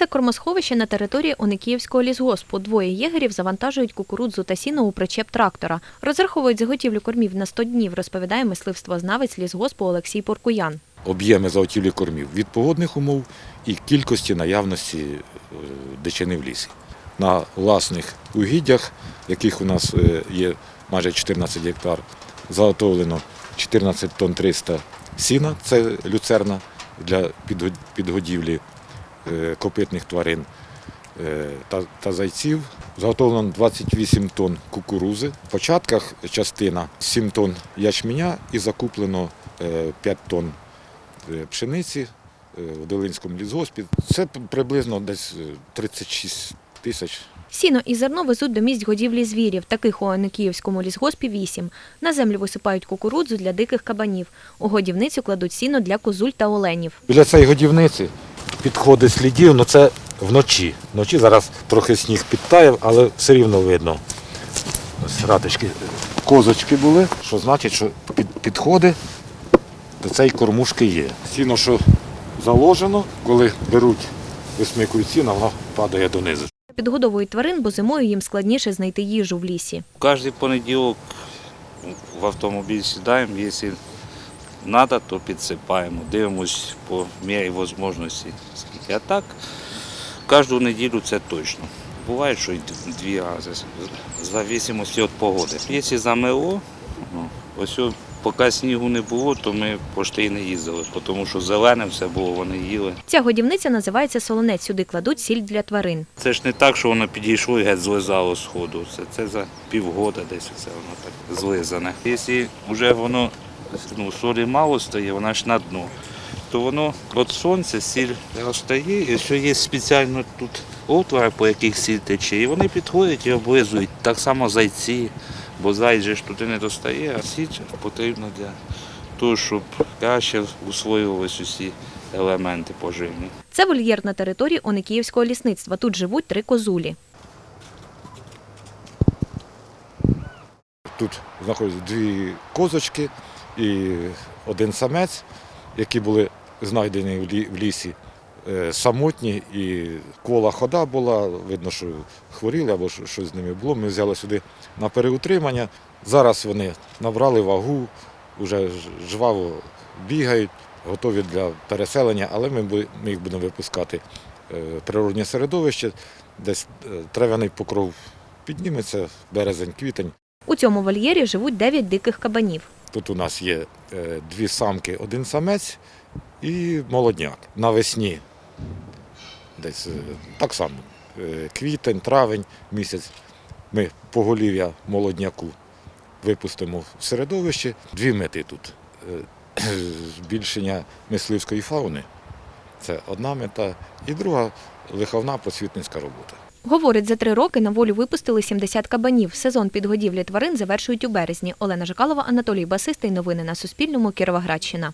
Це кормосховище на території Оникіївського лісгоспу. Двоє єгерів завантажують кукурудзу та сіно у причеп трактора. Розраховують заготівлю кормів на 100 днів, розповідає мисливствознавець лісгоспу Олексій Поркуян. об'єми заготівлі кормів від погодних умов і кількості наявності е, дичини в лісі. На власних угіддях, яких у нас е, є майже 14 гектар, заготовлено 14 тонн 300 сіна, це люцерна для підгодівлі копитних тварин е, та, та зайців. Заготовлено 28 тонн кукурузи. В початках частина 7 тонн ячменя і закуплено е, 5 тонн е, пшениці е, в Долинському лісгоспі. Це приблизно десь е, 36 тисяч. Сіно і зерно везуть до місць годівлі звірів. Таких у Оникіївському лісгоспі вісім. На землю висипають кукурудзу для диких кабанів. У годівницю кладуть сіно для козуль та оленів. Біля цієї годівниці підходить слідів, але це вночі. Вночі зараз трохи сніг підтаяв, але все рівно видно. Ось ратички, козочки були, що значить, що під, підходи до цієї кормушки є. Сіно, що заложено, коли беруть, висмикують сіно, воно падає донизу. Підгодовують тварин, бо зимою їм складніше знайти їжу в лісі. Кожен понеділок в автомобіль сідаємо, якщо треба, то підсипаємо. Дивимось по мірі можливості. Скільки. А так, кожну неділю це точно. Буває, що й дві рази, в зависимості від погоди. Якщо замело, ну, ось поки снігу не було, то ми пошти й не їздили, тому що зелене все було, вони їли. Ця годівниця називається солонець. Сюди кладуть сіль для тварин. Це ж не так, що воно підійшло і геть злизало з ходу. Це, це за півгода десь це воно так злизане. Якщо вже воно ну, солі мало стає, вона ж на дно, то воно від сонця сіль розтає, і що є спеціально тут отвори, по яких сіль тече, і вони підходять і облизують. Так само зайці, бо зайць же ж туди не достає, а сіль потрібна для того, щоб краще усвоювалися усі елементи поживні. Це вольєр на території Оникіївського лісництва. Тут живуть три козулі. Тут знаходяться дві козочки і один самець, які були знайдені в лісі е, самотні, і кола хода була, видно, що хворіли або щось з ними було. Ми взяли сюди на переутримання. Зараз вони набрали вагу, вже жваво бігають, готові для переселення, але ми їх будемо випускати е, в природне середовище, десь е, трав'яний покров підніметься, березень-квітень. У цьому вольєрі живуть дев'ять диких кабанів. Тут у нас є е, дві самки, один самець і молодняк. Навесні десь е, так само. е, Квітень, травень місяць. Ми поголів'я молодняку випустимо в середовище. Дві мети тут. Збільшення мисливської фауни. Це одна мета. І друга лиховна просвітницька робота. Говорить, за три роки на волю випустили 70 кабанів. Сезон підгодівлі тварин завершують у березні. Олена Жикалова, Анатолій Басистий. Новини на Суспільному. Кіровоградщина.